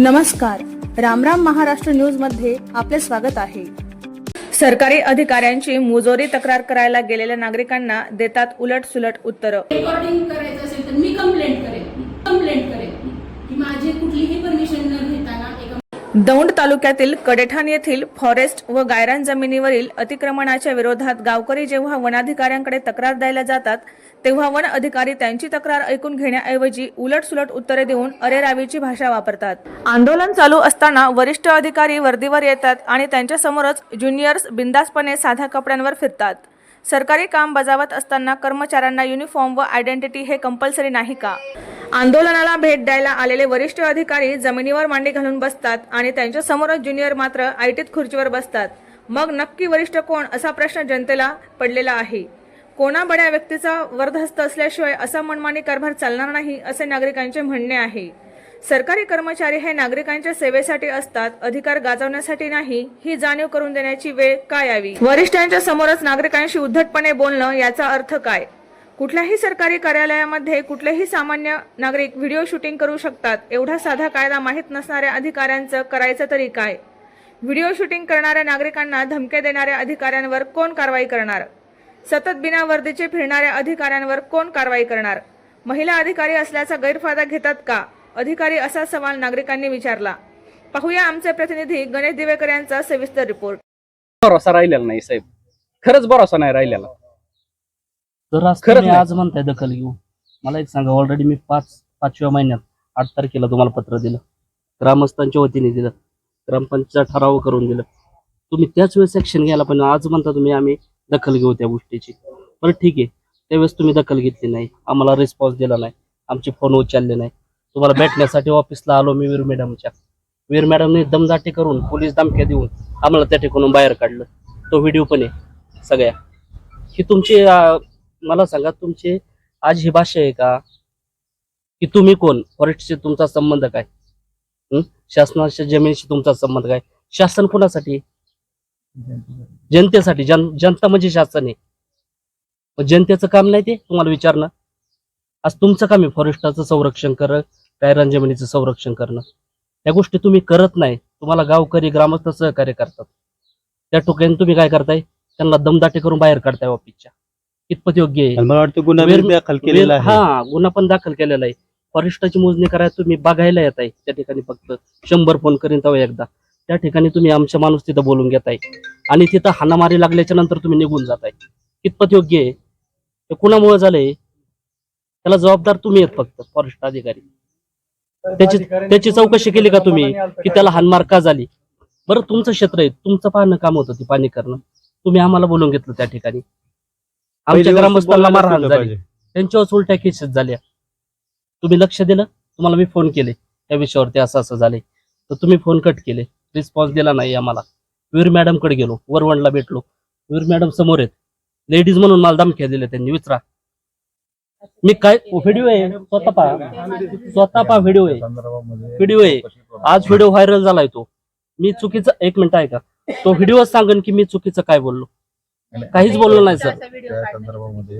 नमस्कार. रामराम महाराष्ट्र न्यूजमध्ये आपले स्वागत आहे. सरकारी अधिकाऱ्यांची मुजोरी तक्रार करायला गेलेल्या नागरिकांना देतात उलट सुलट उत्तर. रेकॉर्डिंग करायचं असेल तर मी कंप्लेंट करेन. कंप्लेंट करेन. की माझी कुठलीही परमिशन न दौंड तालुक्यातील कडेठाण येथील फॉरेस्ट व गायरान जमिनीवरील अतिक्रमणाच्या विरोधात गावकरी जेव्हा वनाधिकाऱ्यांकडे तक्रार द्यायला जातात तेव्हा वन अधिकारी त्यांची तक्रार ऐकून घेण्याऐवजी उलटसुलट उत्तरे देऊन अरेरावीची भाषा वापरतात. आंदोलन चालू असताना वरिष्ठ अधिकारी वर्दीवर येतात आणि त्यांच्यासमोरच ज्युनियर्स बिंदासपणे साध्या कपड्यांवर फिरतात. सरकारी काम बजावत असताना कर्मचाऱ्यांना युनिफॉर्म व आयडेंटिटी हे कंपल्सरी नाही का? आंदोलनाला भेट द्यायला आलेले वरिष्ठ अधिकारी जमिनीवर मांडी घालून बसतात आणि त्यांच्या समोरच ज्युनियर मात्र आयटीत खुर्चीवर बसतात. मग नक्की वरिष्ठ कोण असा प्रश्न जनतेला पडलेला आहे. कोणा बड्या व्यक्तीचा वर्धस्त असल्याशिवाय असा मनमानी कारभार चालणार नाही असे नागरिकांचे म्हणणे आहे. सरकारी कर्मचारी हे नागरिकांच्या सेवेसाठी असतात अधिकार गाजवण्यासाठी नाही ही जाणीव करून देण्याची वेळ काय यावी? वरिष्ठांच्या समोरच नागरिकांशी उद्धटपणे बोलणं याचा अर्थ काय? कुठल्याही सरकारी कार्यालयामध्ये कुठलेही सामान्य नागरिक व्हिडिओ शूटिंग करू शकतात एवढा साधा कायदा माहीत नसणाऱ्या अधिकाऱ्यांचं करायचं तरी काय? व्हिडिओ शूटिंग करणाऱ्या नागरिकांना धमके देणाऱ्या अधिकाऱ्यांवर कोण कारवाई करणार? सतत बिना वर्दीचे फिरणाऱ्या अधिकाऱ्यांवर कोण कारवाई करणार? महिला अधिकारी असल्याचा गैरफायदा घेतात का? अधिकारी असा सवाल नागरिकांनी विचारला. पाहूया आमचे प्रतिनिधी गणेश दिवेकर यांचा सविस्तर रिपोर्ट. भरोसा राहिलेला नाही साहेब. खरंच भरोसा नाही राहिलेला. जर आज खरंच तुम्ही नाही. आज म्हणताय दखल घेऊ मला एक सांगा ऑलरेडी मी पाच पाचव्या महिन्यात आठ तारखेला तुम्हाला पत्र दिलं. ग्रामस्थांच्या वतीने दिलं. ग्रामपंचायत ठराव करून दिलं. तुम्ही त्याच वेळेस ऍक्शन घ्यायला पण आज म्हणता तुम्ही आम्ही दखल घेऊ त्या गोष्टीची. बरं ठीक आहे. त्यावेळेस तुम्ही दखल घेतली नाही. आम्हाला रिस्पॉन्स दिला नाही. आमचे फोन उचलले नाही. तुम्हाला भेटण्यासाठी ऑफिसला आलो मी वीर मॅडमच्या वीर मॅडमने दमदाटी करून पोलीस धमक्या देऊन आम्हाला त्या ठिकाणून बाहेर काढलं. तो व्हिडिओ पण आहे सगळ्या. की तुमची मला सांगा तुमची आज ही भाषा आहे का? की तुम्ही कोण? फॉरेस्टशी तुमचा संबंध काय? शासनाच्या जमिनीशी तुमचा संबंध काय? शासन कोणासाठी? जनतेसाठी. जन जनता म्हणजे शासन आहे. जनतेचं काम नाही ते? तुम्हाला विचारणं? आज तुमचं काम आहे फॉरेस्टाचं संरक्षण कर गायरान जमिनीचं संरक्षण करणं? या गोष्टी तुम्ही करत नाही. तुम्हाला गावकरी ग्रामस्थ सहकार्य करतात. त्या टोक्याने तुम्ही काय करताय? त्यांना दमदाटी करून बाहेर काढताय ऑफिसच्या कितपत योग्य आहे? मला वाटतं गुन्हा दाखल केलेला आहे. हा गुन्हा पण दाखल केलेला आहे. फॉरेस्टाची मोजणी करायला तुम्ही बघायला येत आहे त्या ठिकाणी फक्त शंभर फोन करीन तेव्हा एकदा. त्या ठिकाणी तुम्ही आमच्या माणूस तिथं बोलून घेताय. आणि तिथं हाणामारी लागल्याच्या नंतर तुम्ही निघून जाताय. कितपत योग्य आहे? हे कुणामुळे झालंय? त्याला जबाबदार तुम्ही आहेत फक्त फॉरेस्ट अधिकारी. त्याची त्याची चौकशी केली का तुम्ही? की त्याला हानमार का झाली. बरं तुमचं क्षेत्र आहे. तुमचं पाहणं काम होतं ते पाणी करणं. तुम्ही आम्हाला बोलून घेतलं त्या ठिकाणी. आमच्या ग्रामस्थांना मारहाण झाली. त्यांच्यावर उलट्या केसेस झाल्या. तुम्ही लक्ष दिलं. तुम्हाला मी फोन केले. या विषयावरती असं असं झाले. तर तुम्ही फोन कट केले. रिस्पॉन्स दिला नाही आम्हाला. वीर मॅडमकडे गेलो. वरवणला भेटलो. वीर मॅडम समोर आहेत. लेडीज म्हणून मला धमक्या दिल्या त्यांनी. विचारा. मी काय व्हिडिओ आहे. स्वतः पहा. स्वतः पहा व्हिडिओ आहे. व्हिडिओ आहे. आज व्हिडिओ व्हायरल झालाय तो. मी चुकीचं एक मिनिट आहे का तो व्हिडिओ सांगन की मी चुकीचं काय बोललो. काहीच बोललो नाही सर.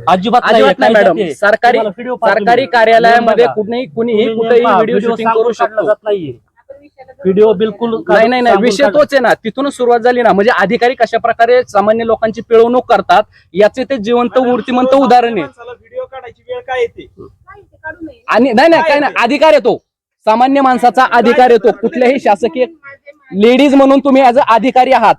अजिबात अजिबात नाही काय मॅडम? सरकारी सरकारी. कार्यालयामध्ये. कुठेही कुणीही कुठेही व्हिडिओ शूटिंग करू शकतो. जात नाहीये. व्हिडिओ बिलकुल नाही नाही नाही. विषय तोच आहे ना. तिथूनच सुरुवात झाली ना. म्हणजे अधिकारी कशा प्रकारे सामान्य लोकांची पिळवणूक करतात याचे ते जिवंत मूर्तिमंत उदाहरण आहे. काय येते? आणि नाही नाही काय नाही अधिकार येतो. सामान्य माणसाचा अधिकार येतो? कुठल्याही शासकीय लेडीज म्हणून तुम्ही ऍज अ अधिकारी आहात.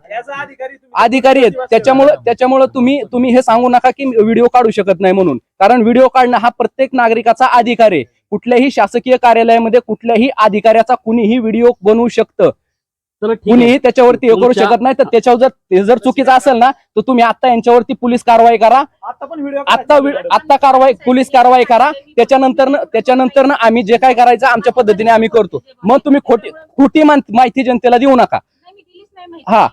अधिकारी आहेत. त्याच्यामुळं त्याच्यामुळं तुम्ही तुम्ही हे सांगू नका की व्हिडिओ काढू शकत नाही म्हणून. कारण व्हिडिओ काढणं हा प्रत्येक नागरिकाचा अधिकार आहे. कुठल्याही शासकीय कार्यालयामध्ये कुठल्याही अधिकाऱ्याचा कुणीही व्हिडिओ बनवू शकतं. कुणीही त्याच्यावरती हे करू शकत नाही तर त्याच्यावर जर ते जर चुकीचं असेल ना तर तुम्ही आता यांच्यावरती पोलीस कारवाई करा. आता पण व्हिडिओ आता कारवाई पोलीस कारवाई करा. त्याच्यानंतर त्याच्यानंतर आम्ही जे काय करायचं आमच्या पद्धतीने आम्ही करतो. मग तुम्ही खोटी खोटी मान- माहिती जनतेला देऊ नका. हा.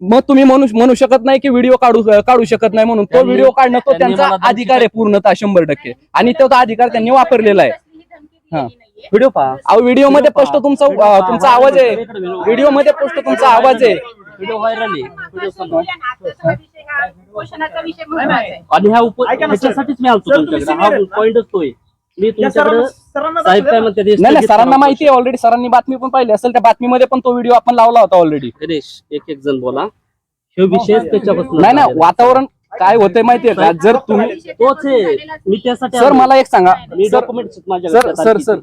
मग तुम्ही म्हणू म्हणू शकत नाही की व्हिडिओ काढू काढू शकत नाही म्हणून. तो व्हिडिओ काढणं तो त्यांचा अधिकार आहे पूर्णतः शंभर टक्के. आणि तो अधिकार त्यांनी वापरलेला आहे. व्हिडिओ पहा. अहो व्हिडिओमध्ये स्पष्ट पहा. तुमचा. तुमचा आवाज आहे. व्हिडिओ- मध्ये स्पष्ट तुमचा आवाज आहे. व्हिडिओ व्हायरल आहे. व्हिडिओ सांगा. पोषणाचा विषय महत्त्वाचा आहे. आणि ह्या उप ना. ह्याच्यासाठीच मी आलतो तुमच्याकडे. हा ना? पॉइंटच तो आहे. मी तुमच्याकडे सरांना- साहेब काय ना? नाही नाही माहिती आहे ऑलरेडी सरांनी बातमी पण पाहिली असेल त्या बातमीमध्ये पण तो व्हिडिओ आपण लावला होता ऑलरेडी गणेश एक एक जण बोला. हे विषय त्याच्यापासून नाही नाही वातावरण काय होतंय माहितीये का? जर तुम्ही तोच आहे. मी त्यासाठी सर. मला एक सांगा. मी sir document sir sir sir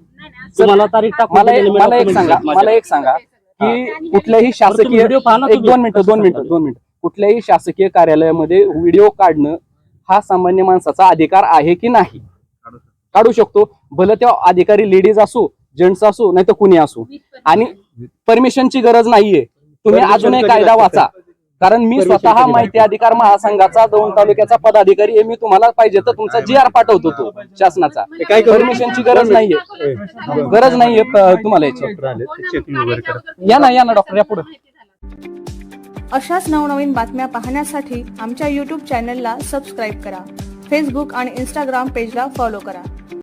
तुम्हाला तारीख टाकून मला दिलेली मी मला एक सांगा. आहेत. मला एक सांगा की कुठल्याही शासकीय व्हिडिओ पहा ना एक तुम्ही. दोन मिनिटं दोन मिनिटं दोन मिनिटं. कुठल्याही शासकीय कार्यालयामध्ये व्हिडिओ काढणं हा सामान्य माणसाचा अधिकार आहे की नाही? काढू शकतो. भलं त्या अधिकारी लेडीज असो जेंट्स असो नाही तर कुणी असो. आणि परमिशनची गरज नाहीये. तुम्ही अजूनही कायदा? वाचा. कारण मी स्वतः माहिती अधिकार महासंघाचा दौंड तालुक्याचा पदाधिकारी आहे मी तुम्हाला पाहिजे तर तुमचा जी आर पाठवतो तो शासनाचा? परमिशनची गरज नाहीये. गरज नाहीये तुम्हाला याची. या ना या ना डॉक्टर या पुढे. अशाच नवनवीन बातम्या पाहण्यासाठी आमच्या यूट्यूब चॅनलला सबस्क्राईब करा. फेसबुक आणि इंस्टाग्राम पेजला फॉलो करा.